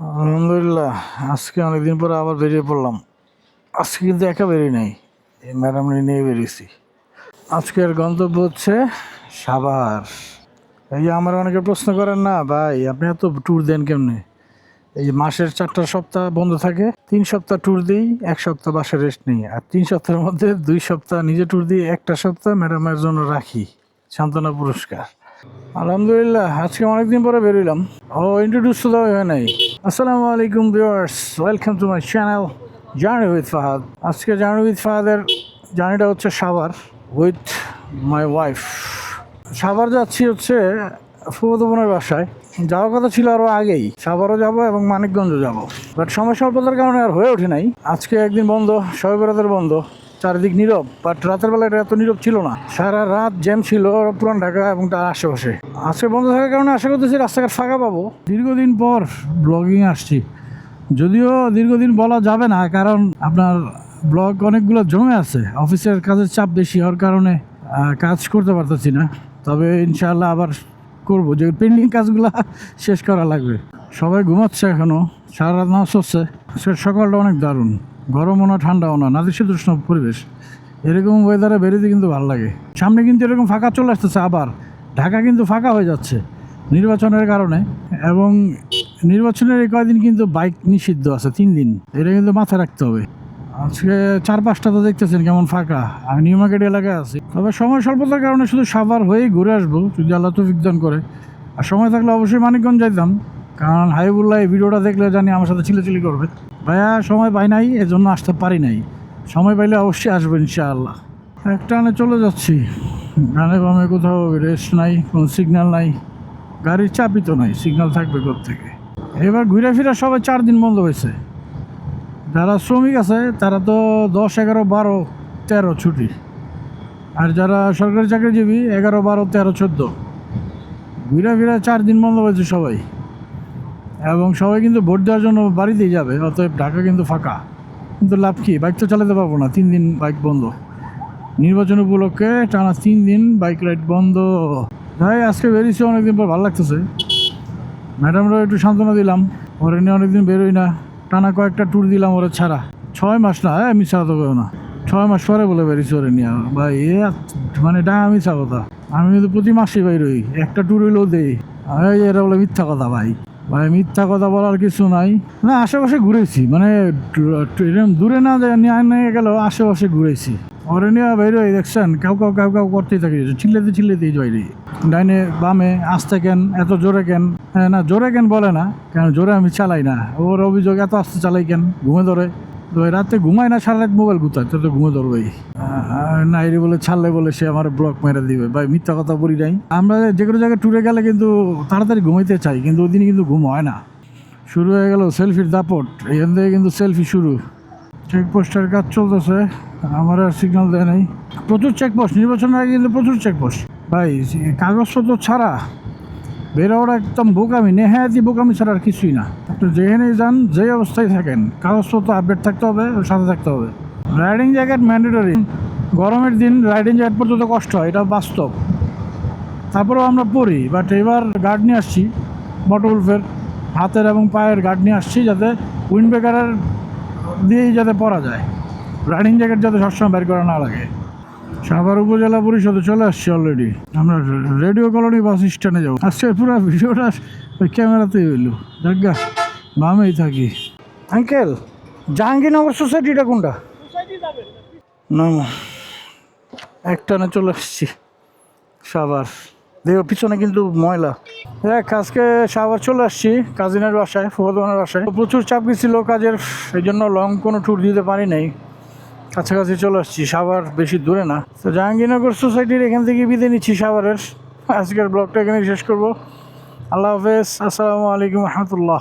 আলহামদুলিল্লাহ, আজকে অনেকদিন পরে আবার বেরিয়ে পড়লাম। আজকে কিন্তু একা বেরিয়ে নাই ম্যাডাম নিয়ে বেরিয়েছি। আজকের গন্তব্য হচ্ছে সাভার। এই যে আমার অনেকে প্রশ্ন করেন, না ভাই, আপনি এত ট্যুর দেন কেমনে? এই মাসের চারটা সপ্তাহ বন্ধ থাকে, তিন সপ্তাহ ট্যুর দিই, এক সপ্তাহ বাসা রেস্ট নিই। আর তিন সপ্তাহের মধ্যে দুই সপ্তাহ নিজে ট্যুর দিয়ে একটা সপ্তাহ ম্যাডামের জন্য রাখি। সান্ত্বনা পুরস্কার। আলহামদুলিল্লাহ, আজকে অনেকদিন পরে বেরোলাম ও ইন্ট্রোডিউস তো দেওয়া হয় নাই। আসসালামু আলাইকুম viewers, welcome to my channel journey with Fahad. আজকে জার্নি উইথ ফাহাদের জার্নিটা হচ্ছে Savar with my wife. Savar যাচ্ছি হচ্ছে ফুফতো বোনের বাসায়। যাওয়ার কথা ছিল আরও আগেই। সাভারও যাব এবং মানিকগঞ্জও যাব। বাট সময় স্বল্পতার কারণে আর হয়ে ওঠে নাই। আজকে একদিন বন্ধ সবাই বন্ধ। চারিদিক নীরব বাট রাতের বেলা এটা এত নীরব ছিল না। সারা রাত জ্যাম ছিল পুরান ঢাকা এবং তার আশেপাশে। আজকে বন্ধ থাকার কারণে আশা করতেছি রাস্তাঘাট ফাঁকা পাবো। দীর্ঘদিন পর ব্লগিং আসছি। যদিও দীর্ঘদিন বলা যাবে না, কারণ আপনার ব্লগ অনেকগুলো জমে আছে। অফিসের কাজের চাপ বেশি হওয়ার কারণে কাজ করতে পারতেছি না। তবে ইনশাআল্লাহ আবার করব। যে পেন্ডিং কাজগুলো শেষ করা লাগবে। সবাই ঘুমাচ্ছে এখনও সারা রাত নাচ হচ্ছে সকালটা অনেক দারুণ। গরমও না ঠান্ডাও না, নাতিশীতোষ্ণ পরিবেশ। এরকম ওয়েদারে বেরোতে কিন্তু ভালো লাগে। সামনে কিন্তু এরকম ফাঁকা চলে আসতেছে আবার। ঢাকা কিন্তু ফাঁকা হয়ে যাচ্ছে নির্বাচনের কারণে। এবং নির্বাচনের এই কয়দিন কিন্তু বাইক নিষিদ্ধ আছে, তিন দিন। এটা কিন্তু মাথায় রাখতে হবে। আজকে চার পাঁচটা তো দেখতেছেন কেমন ফাঁকা। আমি নিউ মার্কেট এলাকায় আছি। তবে সময় স্বল্পতার কারণে শুধু সাভার হয়েই ঘুরে আসব, যদি আল্লাহ তো বিজ্ঞান করে। আর সময় থাকলে অবশ্যই মানিকগঞ্জ যাইতাম। কারণ হাইবুল্লাহ এই ভিডিওটা দেখলে জানি আমার সাথে চিলেচিলি করবে। ভাইয়া, সময় পাই নাই, এজন্য আসতে পারি নাই। সময় পাইলে অবশ্যই আসব ইনশাআল্লাহ। একটা আনে চলে যাচ্ছি। গানে বামে কোথাও রেস্ট নাই, কোনো সিগন্যাল নাই। গাড়ির চাপই তো নাই সিগন্যাল থাকবে থেকে এবার ঘুরে ফিরে সবাই চার দিন বন্ধ হয়েছে। যারা শ্রমিক আছে, তারা তো দশ, এগারো, বারো, তেরো ছুটি। আর যারা সরকারি চাকরিজীবী, এগারো, বারো, তেরো, চোদ্দ। ঘুরে ফিরে চার দিন বন্ধ হয়েছে সবাই। এবং সবাই কিন্তু ভোট দেওয়ার জন্য বাড়িতেই যাবে, অতএব ঢাকা কিন্তু ফাঁকা। কিন্তু লাভ কি? বাইক তো চালাতে পারব না, তিন দিন বাইক বন্ধ। নির্বাচন উপলক্ষে টানা তিন দিন বাইক রাইড বন্ধ। ভাই, আজকে বেরিয়েছি, অনেকদিন পর ভালো লাগতেছে। ম্যাডামরাও একটু সান্ত্বনা দিলাম ওরে নিয়ে অনেকদিন বেরোই না। টানা কয়েকটা ট্যুর দিলাম ওরা ছাড়া। ছয় মাস না হ্যাঁ মিশা তো কেউ না। ছয় মাস পরে বলে বেরিয়েছি ওরে নিয়ে। ভাই, এ মানে এটা মিশা কথা আমি কিন্তু প্রতি মাসে বেরোই একটা ট্যুর হইলেও দেই। এটা বলে মিথ্যা কথা, ভাই। ভাই, মিথ্যা কথা বলার কিছু নাই। না, আশেপাশে ঘুরেছি। মানে এরকম দূরে না নিয়ে গেলেও আশেপাশে ঘুরেছি। ওরে নিয়ে হয়ে দেখছেন? কাউ কাউ কাউ কাউ করতেই থাকে। চিল্লেতে চিল্লেতেই যাইলি ডাইনে বামে, আসতে কেন, এত জোরে কেন? হ্যাঁ না, জোরে কেন বলে না, কেন জোরে আমি চালাই না। ওর অভিযোগ, এত আস্তে চালাই কেন? ঘুমে ধরে। রাতে ঘুমায় না সারা রাত মোবাইল গুতায় তো ঘুমে ধরবেই। নাইরে বলে, ছাড়লে বলে সে আমার ব্লক মেরে দিবে। ভাই, মিথ্যা কথা বলি নাই। আমরা যে কোনো জায়গায় ট্যুরে গেলে কিন্তু তাড়াতাড়ি ঘুমাইতে চাই, কিন্তু ওই দিন কিন্তু ঘুম হয় না। শুরু হয়ে গেল সেলফির দাপট, এখান থেকে কিন্তু সেলফি শুরু। চেকপোস্টের কাজ চলতেছে, আমার আর সিগন্যাল দেয় নাই। প্রচুর চেকপোস্ট নির্বাচনের আগে কিন্তু প্রচুর চেকপোস্ট ভাই, কাগজপত্র ছাড়া বেরোর একদম বোকামি নেহায়াতি বোকামি ছাড়া আর কিছুই না। আপনি যেখানেই যান যে অবস্থায় থাকেন কাগজপত্র আপডেট থাকতে হবে সাথে থাকতে হবে। রাইডিং জ্যাকেট ম্যান্ডেটরি গরমের দিন রাইডিং জ্যাকেট পর্যন্ত কষ্ট হয় এটা বাস্তব। তারপরেও আমরা পড়ি বাট এবার গার্ড নিয়ে আসছি বটলফের হাতের এবং পায়ের গার্ড নিয়ে আসছি যাতে উইন্ড ব্রেকারের দিয়েই যাতে পরা যায়। রাইডিং জ্যাকেট যাতে সবসময় বের করা না লাগে। সাভার উপজেলা পরিষদে চলে আসছি অলরেডি আমরা রেডিও কলোনি বাস স্ট্যান্ডে যাব। আজকে পুরো ভিডিওটা ওই ক্যামেরাতেই হইল। জাগা বামেই থাকি। আঙ্কেল জাহাঙ্গীরনগর সোসাইটিটা কোনটা? না একটা না চলে আসছি সাভার। দেখো পিছনে কিন্তু ময়লা। দেখ আজকে সাভার চলে আসছি কাজিনের বাসায় ফুফাদনের বাসায়। প্রচুর চাপ গেছিল কাজের এই জন্য লং কোনো ট্যুর দিতে পারি নাই। কাছাকাছি চলে আসছি। সাভার বেশি দূরে না। তো জাহাঙ্গীরনগর সোসাইটির এখান থেকে বিদায় নিচ্ছি সাভারের। আজকের ব্লগটা এখানে শেষ করব। আল্লাহ হাফেজ। আসসালামু আলাইকুম রহমতুল্লাহ।